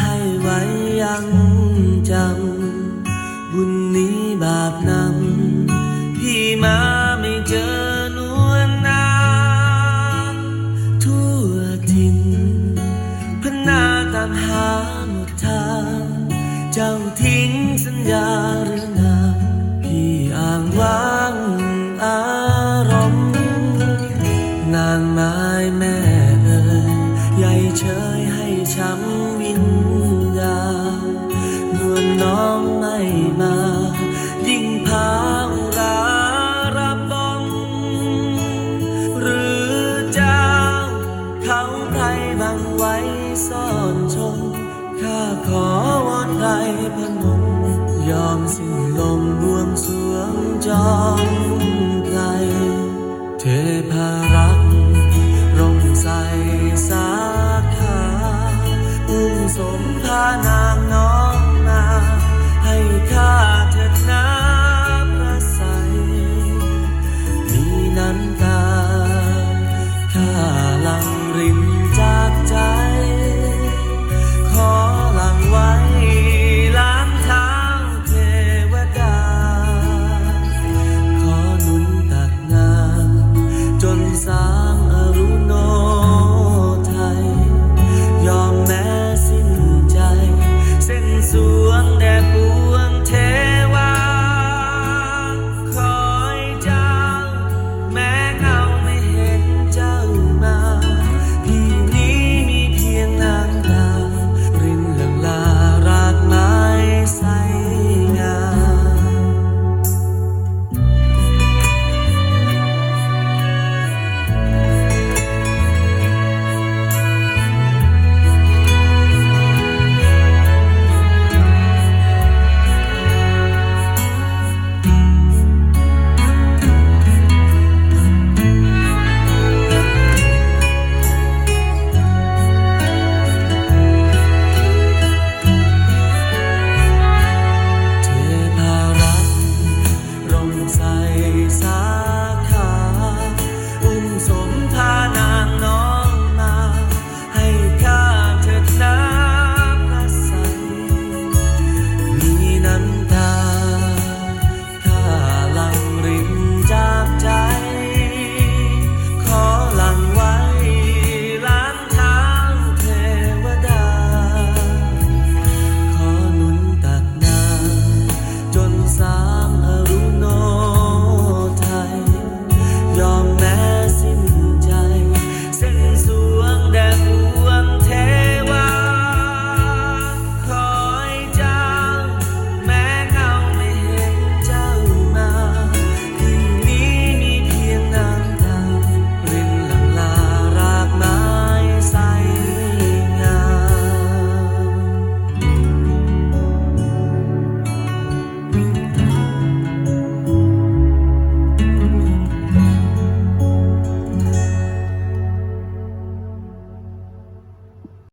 ให้ไว้ยังจำ บุญนี้บาปนำ พี่มาไม่เจอนวลนางทั่วทินพนาตามหาหมดทาง เจ้าทิ้งสัญญาหรือนาพี่อ้างว้างอารมณ์ นางไม้แม่เอ่ยใหญ่เชยให้ ช้ำวิญญาณนวลน้องไม่มา ยิ่งพารารับบองหรือเจ้า เขาใครบังไว้ซ่อนชมข้าขอวอนใครพนมยอมสิ้นลมบวงสวงจอมไกลเทพา สมพานา